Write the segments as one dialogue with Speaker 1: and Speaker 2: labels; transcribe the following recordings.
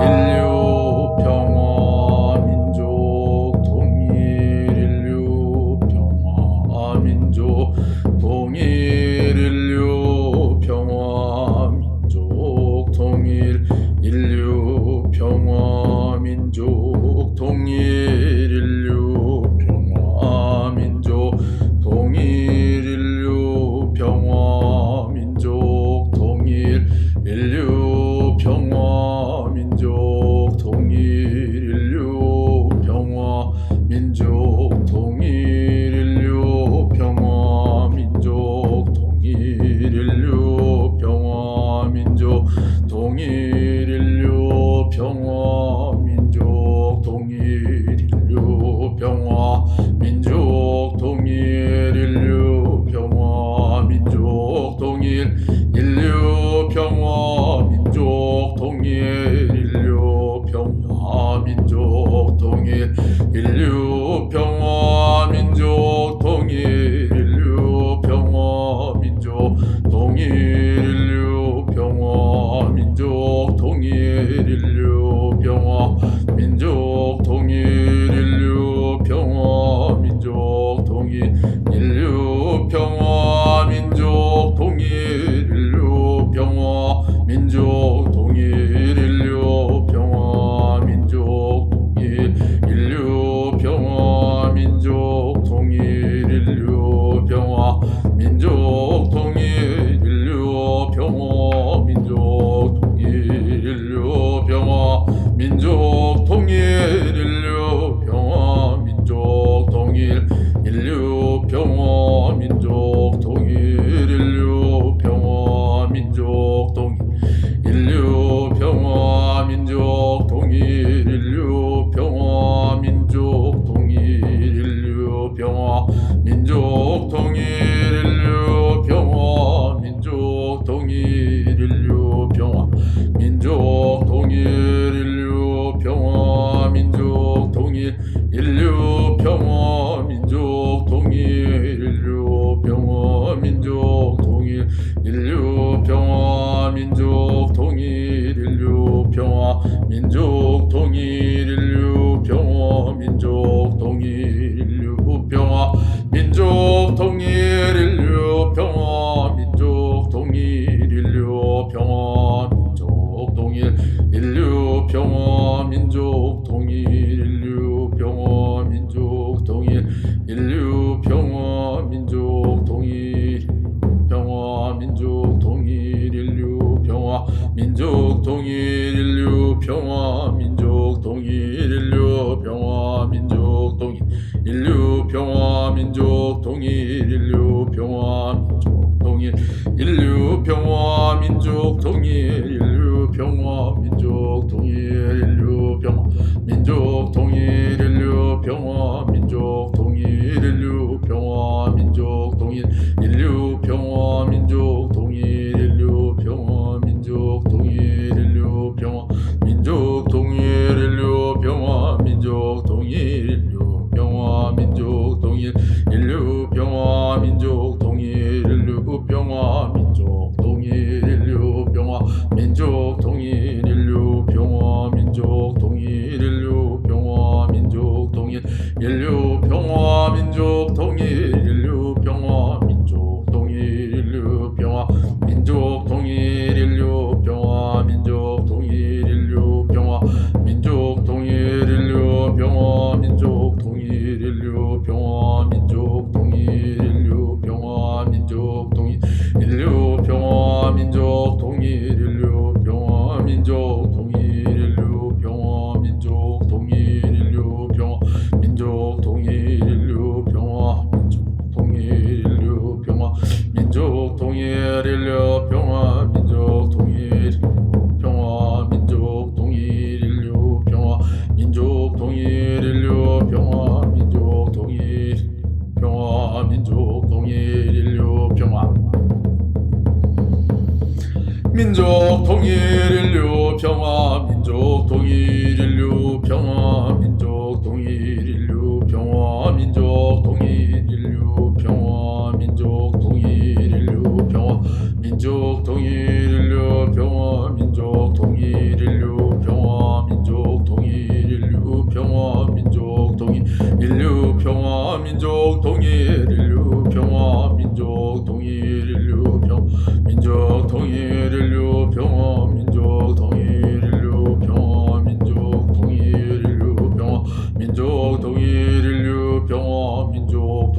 Speaker 1: 인류. 통일인류 평화 민족 통일 you 평화 민족 통일 인류 평화 민족 통일 인류 평화 민족 통일 인류 평화 민족 통일 인류 평화 민족 통일. 민족 통일 인류 평화 민족 통일 인류 평화 민족 통일 인류 평화 민족 통일 인류 평화 민족 통일 인류 평화 민족 통일 인류 평화 민족 통일 인류 평화 민족 통일 인류 평화 민족 통일 인류 평화 민족 통일 인류 평화 민족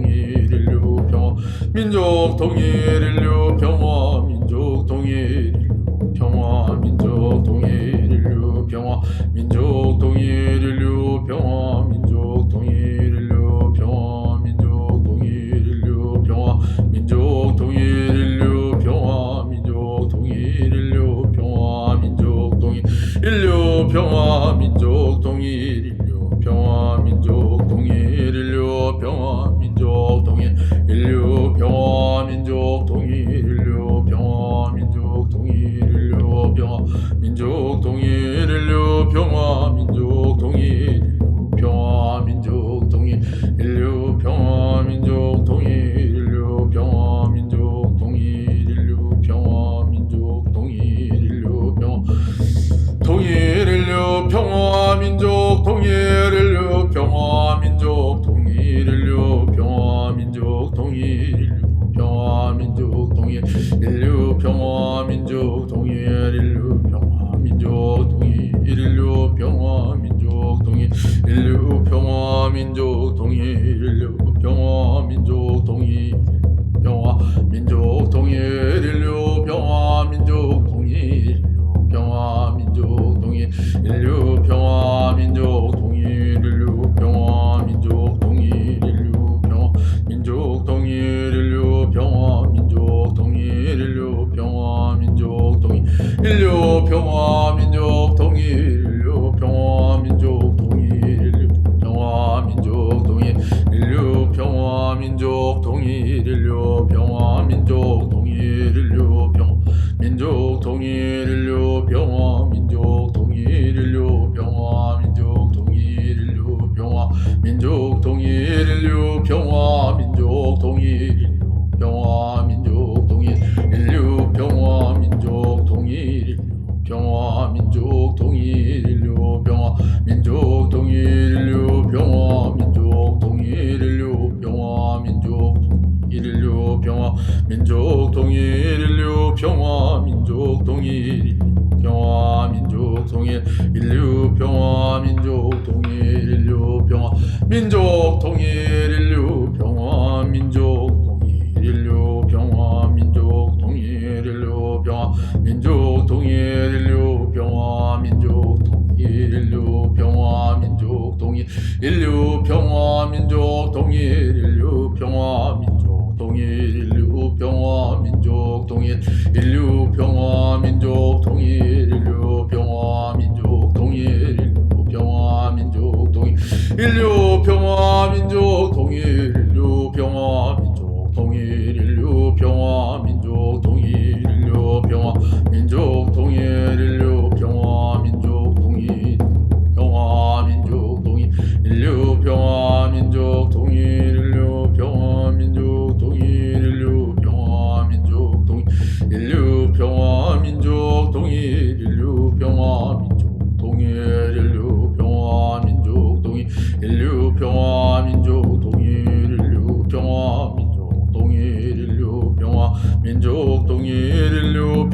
Speaker 1: 통일인류 평화 민족 통일인류 평화 민족 통일인류 평화 민족 통일인류 평화 민족 통일인류 평화 민족 통일인류 평화 민족 통일인류 평화 민족 통일인류 평화 민족 통일인류 평화 민족 통일인류 평화 민족 통일인류 평화 민족 통일 любят. 민족 동일 평화 민족 통일 인류 평화 민족 통일 인류 평화 민족 통일 인류 평화 민족 통일 인류 평화 민족 평화 민족 통일 인류 평화 민족 통일 인류 평화 민족 통일 인류 평화 민족 통일 인류 평화 민족 통일 인류 평화 민족 통일 인류 평화 민족 통일 인류 평화 민족 통일 인류 평화 민족 통일 인류 평화 민족 통일 인류 평화 민족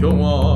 Speaker 1: 我。